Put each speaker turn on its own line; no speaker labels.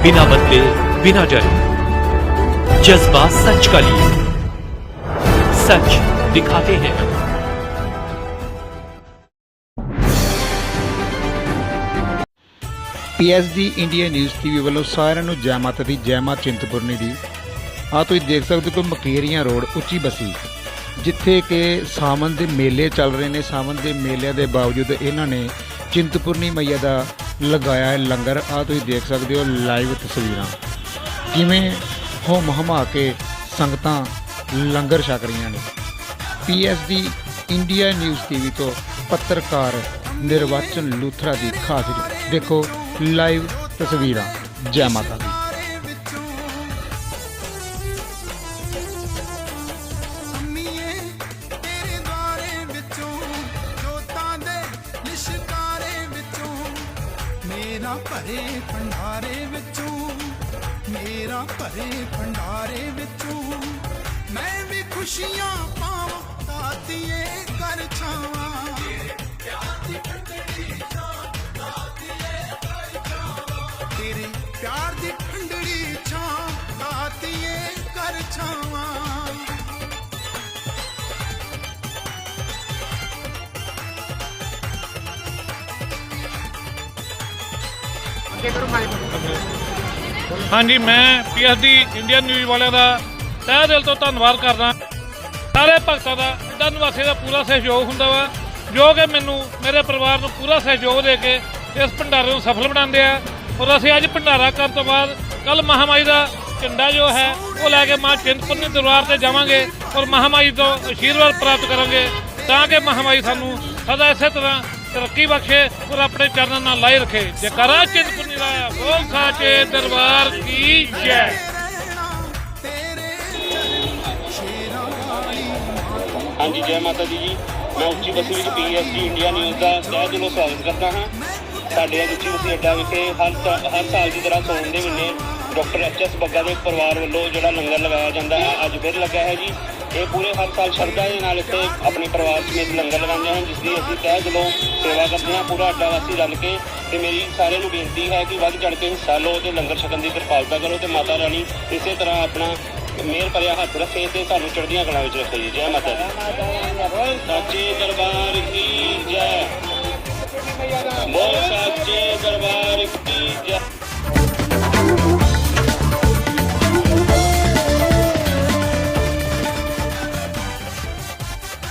बिना बदले बिना डरे जज्बा सच का लिए सच दिखाते हैं
ਪੀਐਸਡੀ ਇੰਡੀਆ ਨਿਊਜ਼ ਟੀਵੀ ਵੱਲੋਂ ਸਾਰਿਆਂ ਨੂੰ ਜੈ ਮਾਤਾ ਦੀ ਜੈ ਮਾਂ ਚਿੰਤਪੁਰਨੀ ਦੀ ਆ ਤੁਸੀਂ ਦੇਖ ਸਕਦੇ ਹੋ ਕਿ ਮਕੇਰੀਆਂ ਰੋਡ ਉੱਚੀ ਬਸੀ ਜਿੱਥੇ ਕਿ ਸਾਵਨ ਦੇ ਮੇਲੇ ਚੱਲ ਰਹੇ ਨੇ ਸਾਵਨ ਦੇ ਮੇਲਿਆਂ ਦੇ ਬਾਵਜੂਦ ਇਹਨਾਂ ਨੇ ਚਿੰਤਪੁਰਨੀ ਮਈਆ ਦਾ ਲਗਾਇਆ ਹੈ ਲੰਗਰ। ਆ ਤੁਸੀਂ ਦੇਖ ਸਕਦੇ ਹੋ ਲਾਈਵ ਤਸਵੀਰਾਂ। ਕਿਵੇਂ ਹੋਮ ਹਮਾ ਕੇ ਸੰਗਤਾਂ ਲੰਗਰ ਛਕ ਰਹੀਆਂ ਨੇ। ਪੀਐਸਡੀ ਇੰਡੀਆ ਨਿਊਜ਼ ਟੀਵੀ ਤੋਂ ਪੱਤਰਕਾਰ ਨਿਰਵਾਚਨ ਲੂਥਰਾ ਦੀ ਖਾਸ ਦੇਖੋ ਲਾਈਵ ਤਸਵੀਰਾਂ। ਜੈ ਮਾਤਾ ਦੀ।
ਮੇਰਾ ਭਰੇ ਭੰਡਾਰੇ ਵਿੱਚੋਂ ਮੇਰਾ ਭਰੇ ਭੰਡਾਰੇ ਵਿੱਚੋਂ ਮੈਂ ਵੀ ਖੁਸ਼ੀਆਂ
ਹਾਂਜੀ, ਮੈਂ ਪੀਐਸਡੀ ਇੰਡੀਅਨ ਨਿਊਜ਼ ਵਾਲਿਆਂ ਦਾ ਤਹਿ ਦਿਲ ਤੋਂ ਧੰਨਵਾਦ ਕਰਦਾ। ਸਾਰੇ ਭਗਤਾਂ ਦਾ ਇੰਡੀਅਨ ਵਾਸੀ ਦਾ ਪੂਰਾ ਸਹਿਯੋਗ ਹੁੰਦਾ ਵਾ, ਜੋ ਕਿ ਮੈਨੂੰ ਮੇਰੇ ਪਰਿਵਾਰ ਨੂੰ ਪੂਰਾ ਸਹਿਯੋਗ ਦੇ ਕੇ ਇਸ ਭੰਡਾਰੇ ਨੂੰ ਸਫਲ ਬਣਾਉਂਦੇ ਆ। ਔਰ ਅਸੀਂ ਅੱਜ ਭੰਡਾਰਾ ਕਰਨ ਤੋਂ ਬਾਅਦ ਕੱਲ ਮਹਾਮਾਈ ਦਾ ਝੰਡਾ ਜੋ ਹੈ, ਉਹ ਲੈ ਕੇ ਮਾਂ ਚਿੰਤਪੁਰਨੀ ਦਰਬਾਰ ਤੇ ਜਾਵਾਂਗੇ ਔਰ ਮਹਾਮਾਈ ਤੋਂ ਆਸ਼ੀਰਵਾਦ ਪ੍ਰਾਪਤ ਕਰਾਂਗੇ, ਤਾਂ ਕਿ ਮਹਾਮਾਈ ਸਾਨੂੰ ਸਦਾ ਇਸੇ ਤਰ੍ਹਾਂ ਤਰੱਕੀ ਬਖਸ਼ੇ ਔਰ ਆਪਣੇ ਚਰਨਾਂ ਨਾਲ ਲਾਏ ਰੱਖੇ। ਜੈਕਾਰਾ ਚਿੰਤਪੁਰਨੀ ਦਾ ਬੋਲ ਸਾਚੇ ਦਰਬਾਰ ਕੀ ਜੈ।
ਹਾਂਜੀ, ਜੈ ਮਾਤਾ ਦੀ ਜੀ। ਮੈਂ ਉੱਚੀ ਬਸੀ ਵਿੱਚ ਪੀਐਸਜੀ ਇੰਡੀਆ ਨਿਊਜ਼ ਦਾ ਤਹਿ ਦਿਲੋਂ ਸਵਾਗਤ ਕਰਦਾ ਹਾਂ। ਸਾਡੇ ਅੱਜ ਉੱਚੀ ਬਸੀ ਅੱਡਾ ਵਿਖੇ ਹਰ ਹਰ ਸਾਲ ਦੀ ਤਰ੍ਹਾਂ ਸੌਣ ਦੇ ਮਹੀਨੇ ਡਾਕਟਰ ਐਚ ਐਸ ਬੱਗਾ ਦੇ ਪਰਿਵਾਰ ਵੱਲੋਂ ਜਿਹੜਾ ਲੰਗਰ ਲਗਾਇਆ ਜਾਂਦਾ ਹੈ, ਅੱਜ ਫਿਰ ਲੱਗਾ ਹੈ ਜੀ। ਇਹ ਪੂਰੇ ਹਰ ਸਾਲ ਸ਼ਰਧਾ ਦੇ ਨਾਲ ਇੱਥੇ ਆਪਣੇ ਪਰਿਵਾਰ ਸਮੇਤ ਲੰਗਰ ਲਗਾਉਂਦੇ ਹਨ, ਜਿਸ ਦੀ ਅਸੀਂ ਤਹਿ ਦਿਲੋਂ ਸੇਵਾ ਕਰਦੇ ਹਾਂ, ਪੂਰਾ ਅੱਡਾ ਵਾਸੀ ਰਲ ਕੇ। ਤੇ ਮੇਰੀ ਸਾਰਿਆਂ ਨੂੰ ਬੇਨਤੀ ਹੈ ਕਿ ਵੱਧ ਚੜ ਕੇ ਹਿੱਸਾ ਲਓ ਤੇ ਲੰਗਰ ਛਕਣ ਦੀ ਕਿਰਪਾਲਤਾ ਕਰੋ ਤੇ ਮਾਤਾ ਰਾਣੀ ਇਸੇ ਤਰ੍ਹਾਂ ਆਪਣਾ ਮਿਹਰ ਭਰਿਆ ਹੱਥ ਰੱਖੇ ਤੇ ਸਾਨੂੰ ਚੜ੍ਹਦੀਆਂ ਕਲਾਂ ਵਿੱਚ ਰੱਖੇ ਜੀ। ਜੈ ਮਾਤਾ ਦੀ। ਸੱਚੇ ਦਰਬਾਰ ਕੀ